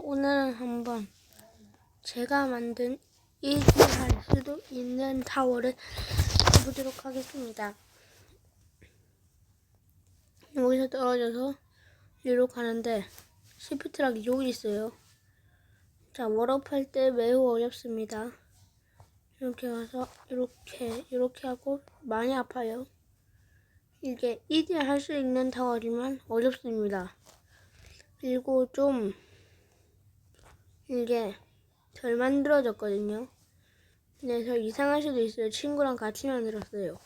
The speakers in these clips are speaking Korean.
오늘은 한번 제가 만든 이지할 수도 있는 타워를 해보도록 하겠습니다. 여기서 떨어져서 위로 가는데 시프트락이 여기 있어요. 자, 워업할 때 매우 어렵습니다. 이렇게 가서 이렇게 이렇게 하고 많이 아파요. 이게 이제 할 수 있는 타워지만 어렵습니다. 그리고 좀 이게 덜 만들어졌거든요. 그래서 이상할 수도 있어요. 친구랑 같이 만들었어요.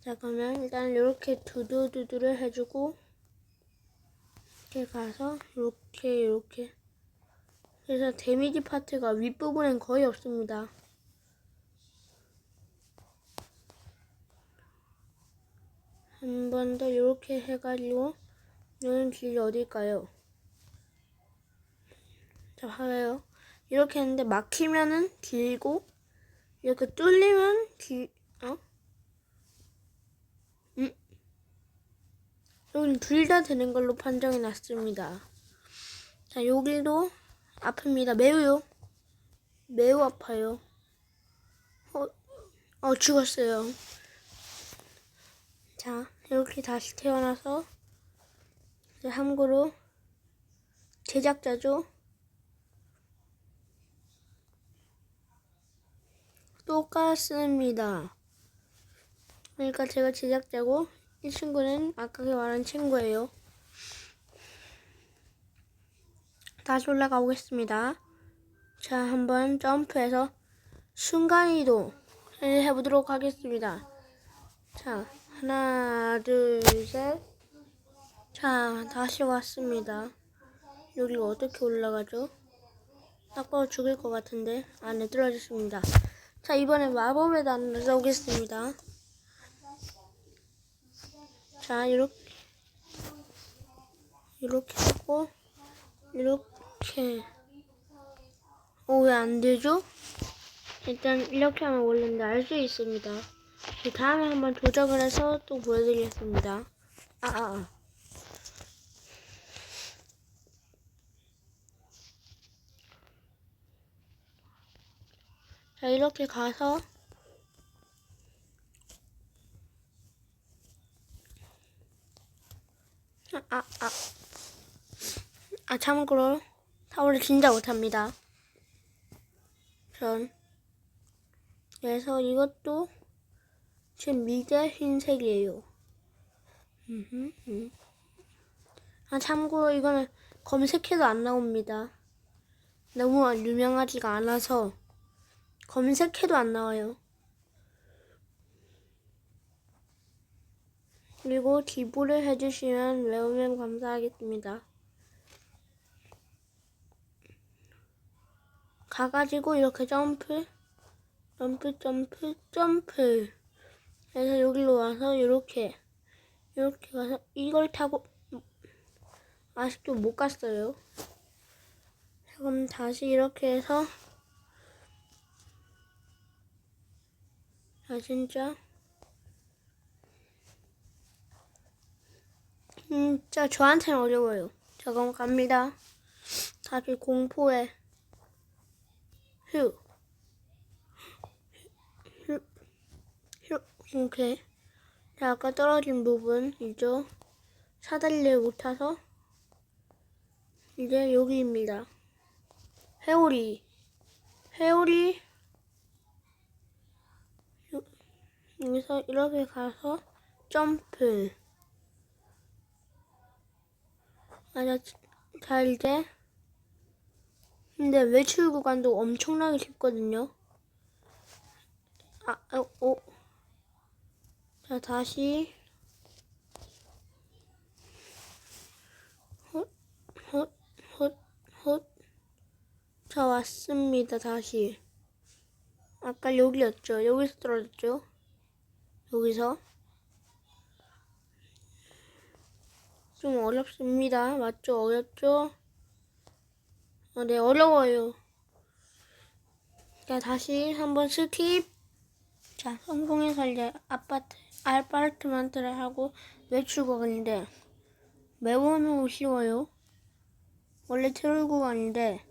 자 그러면 일단 이렇게 두두두두를 해주고 이렇게 가서 이렇게 이렇게 그래서 데미지 파트가 윗부분엔 거의 없습니다. 한 번 더 이렇게 해가지고 여는 길이 어딜까요? 자, 봐요. 이렇게 했는데 막히면은 길고 이렇게 뚫리면 길, 어? 음? 여긴 둘다 되는 걸로 판정이 났습니다. 자, 여기도 아픕니다. 매우요. 매우 아파요. 어, 어, 죽었어요. 자, 이렇게 다시 태어나서 이제 함부로 제작자죠. 똑같습니다. 그러니까 제가 제작자고 이 친구는 아까 말한 친구예요. 다시 올라가 보겠습니다. 자, 한번 점프해서 순간이동 해보도록 하겠습니다. 자, 하나, 둘, 셋. 자, 다시 왔습니다. 여기 어떻게 올라가죠? 딱 봐도 죽을 것 같은데 안에 떨어졌습니다. 자, 이번에 마법의 단을 써보겠습니다. 자, 이렇게 이렇게 하고 이렇게 어, 왜 안 되죠? 일단 이렇게 하면 원래인데 알수 있습니다. 그 다음에 한번 조정을 해서 또 보여드리겠습니다. 아, 아, 아. 자, 이렇게 가서 아, 아, 아. 아, 참고로 타워를 진짜 못합니다. 전 그래서 이것도 제 미대 흰색이에요. 음. 아, 참고로 이거는 검색해도 안 나옵니다. 너무 유명하지가 않아서 검색해도 안 나와요. 그리고 기부를 해주시면 매우 감사하겠습니다. 가가지고 이렇게 점프, 점프, 점프, 점프. 해서 여기로 와서 이렇게, 이렇게 가서 이걸 타고 아직도 못 갔어요. 그럼 다시 이렇게 해서 아 진짜 음, 진짜 저한테는 어려워요. 자 그럼 갑니다. 다시 공포에 휴. 휴. 휴. 이렇게. 자, 아까 떨어진 부분, 이죠? 사다리를 못 타서, 이제 여기입니다. 회오리. 회오리. 요- 여기서 이렇게 가서, 점프. 맞아, 자, 이제, 근데 외출 구간도 엄청나게 쉽거든요. 아, 어, 어. 자, 다시. 헛, 헛, 헛, 헛. 자, 왔습니다, 다시. 아까 여기였죠? 여기서 떨어졌죠? 여기서. 좀 어렵습니다. 맞죠? 어렵죠? 어, 네, 어려워요. 자, 다시 한번 스킵. 자, 성공해서 이제 아파트, 아파트먼트를 하고 외출구간인데 매우 쉬워요. 원래 트롤 구간인데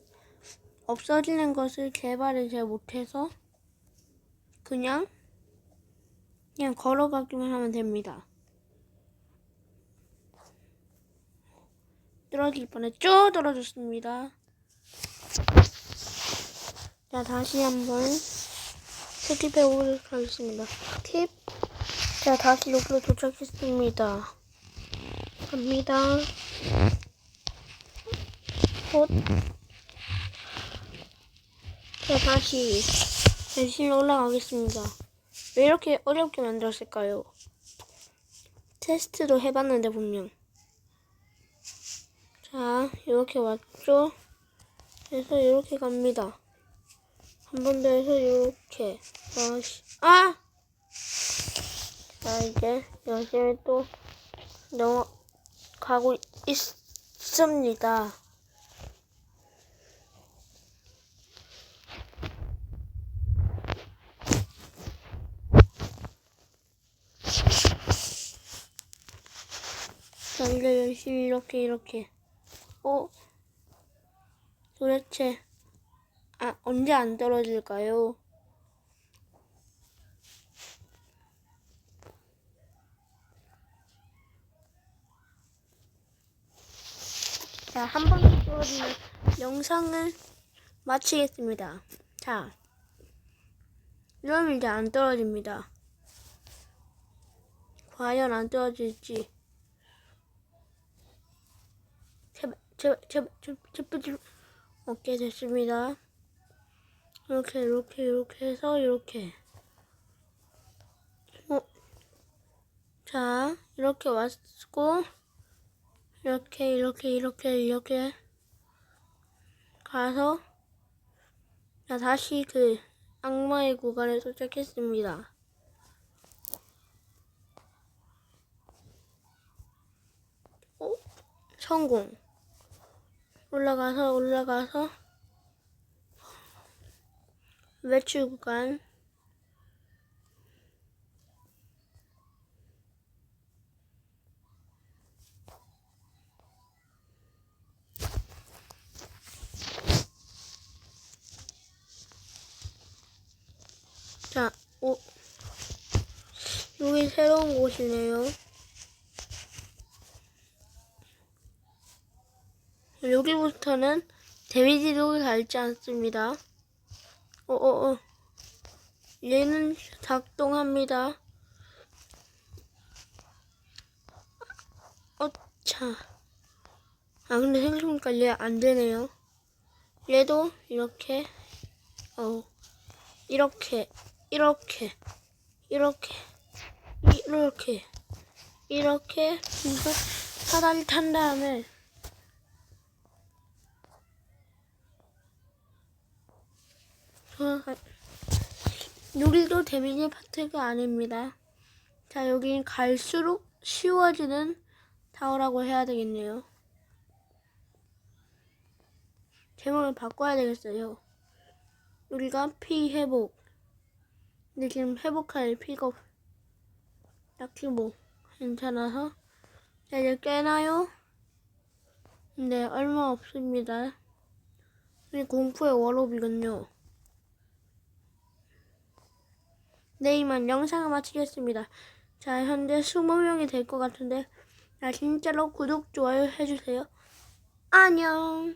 없어지는 것을 개발을 잘 못해서 그냥 그냥 걸어가기만 하면 됩니다. 떨어질 뻔했죠? 떨어졌습니다. 자, 다시 한번 스킵해 보도록 하겠습니다. 스킵. 자, 다시 여기로 도착했습니다. 갑니다. 곧. 자, 다시 열심히 올라가겠습니다. 왜 이렇게 어렵게 만들었을까요? 테스트도 해봤는데 분명. 자, 이렇게 왔죠? 그래서 이렇게 갑니다. 한 번 더 해서 이렇게. 아씨, 아! 자, 이제 열심히 또 넘어가고 있습니다. 자, 이제 열심히 이렇게, 이렇게. 어? 도대체, 아, 언제 안 떨어질까요? 자, 한번 떨어지면 영상을 마치겠습니다. 자, 이러면 이제 안 떨어집니다. 과연 안 떨어질지. 제발, 제발, 제발, 제발. 오케이, 됐습니다. 이렇게, 이렇게, 이렇게 해서, 이렇게. 어. 자, 이렇게 왔고, 이렇게, 이렇게, 이렇게, 이렇게 가서, 자, 다시 그 악마의 구간에 도착했습니다. 어? 성공. 올라가서, 올라가서, 외출 구간. 자, 오, 여기 새로운 곳이네요. 여기부터는 데미지도 닳지 않습니다. 어어어. 얘는 작동합니다. 어차. 아, 근데 생각해보니까 얘 안 되네요. 얘도 이렇게, 어, 이렇게, 이렇게, 이렇게, 이렇게, 이렇게, 이거 사다리 탄 다음에, 어, 여기도 데미지 파트가 아닙니다. 자, 여긴 갈수록 쉬워지는 타워라고 해야 되겠네요. 제목을 바꿔야 되겠어요. 우리가 피 회복. 근데 지금 회복할 피가 없- 딱히 뭐 괜찮아서 자, 이제 깨나요? 네, 얼마 없습니다. 이 공포의 월업이군요. 네, 이만 영상을 마치겠습니다. 자, 현재 20명이 될 것 같은데, 자, 진짜로 구독, 좋아요 해주세요. 안녕!